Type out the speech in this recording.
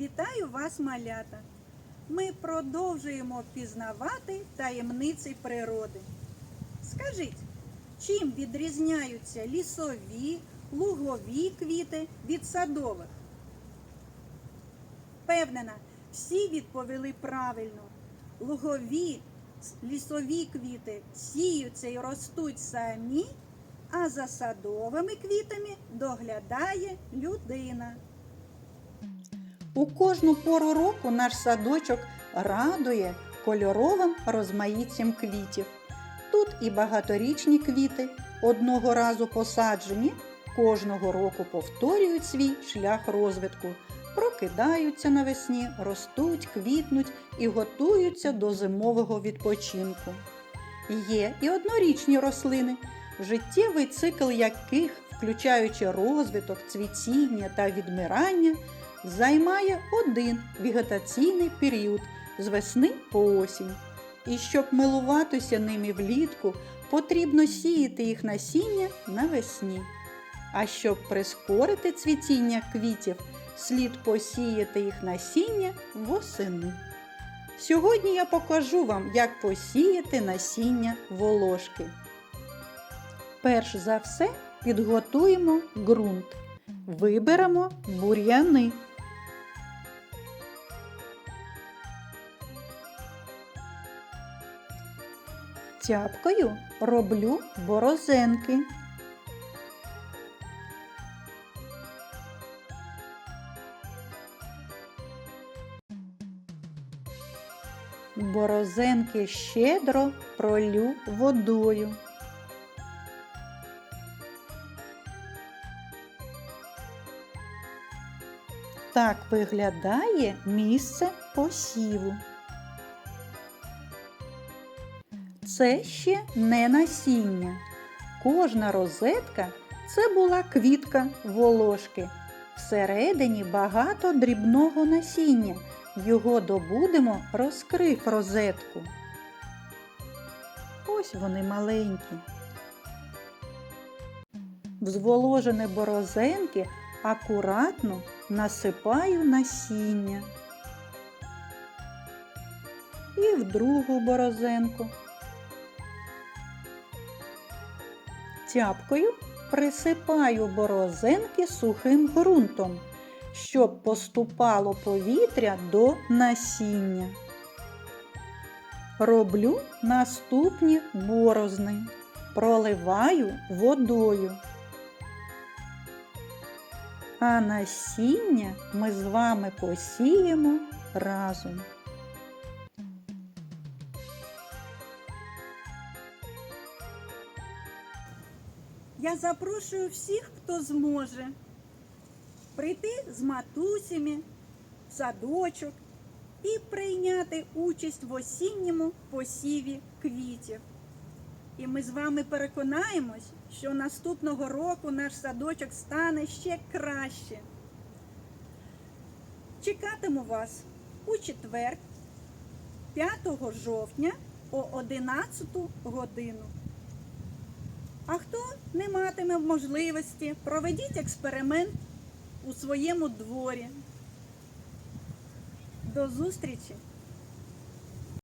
Вітаю вас, малята! Ми продовжуємо пізнавати таємниці природи. Скажіть, чим відрізняються лісові, лугові квіти від садових? Впевнена, всі відповіли правильно. Лугові, лісові квіти сіються і ростуть самі, а за садовими квітами доглядає людина. У кожну пору року наш садочок радує кольоровим розмаїттям квітів. Тут і багаторічні квіти, одного разу посаджені, кожного року повторюють свій шлях розвитку, прокидаються навесні, ростуть, квітнуть і готуються до зимового відпочинку. Є і однорічні рослини, життєвий цикл яких, включаючи розвиток, цвітіння та відмирання, займає один вегетаційний період з весни по осінь. І щоб милуватися ними влітку, потрібно сіяти їх насіння навесні. А щоб прискорити цвітіння квітів, слід посіяти їх насіння восени. Сьогодні я покажу вам, як посіяти насіння волошки. Перш за все підготуємо ґрунт. Виберемо бур'яни. Тяпкою роблю борозенки. Борозенки щедро пролю водою. Так виглядає місце посіву. Це ще не насіння. Кожна розетка це була квітка волошки. Всередині багато дрібного насіння. Його добудемо, розкрив розетку. Ось вони маленькі. В зволожені борозенки акуратно насипаю насіння. І в другу борозенку. Тяпкою присипаю борозенки сухим ґрунтом, щоб поступало повітря до насіння. Роблю наступні борозни. Проливаю водою. А насіння ми з вами посіємо разом. Я запрошую всіх, хто зможе прийти з матусями в садочок і прийняти участь в осінньому посіві квітів. І ми з вами переконаємось, що наступного року наш садочок стане ще краще. Чекатиму вас у четвер, 5 жовтня о 11 годину. А хто не матиме можливості, проведіть експеримент у своєму дворі. До зустрічі!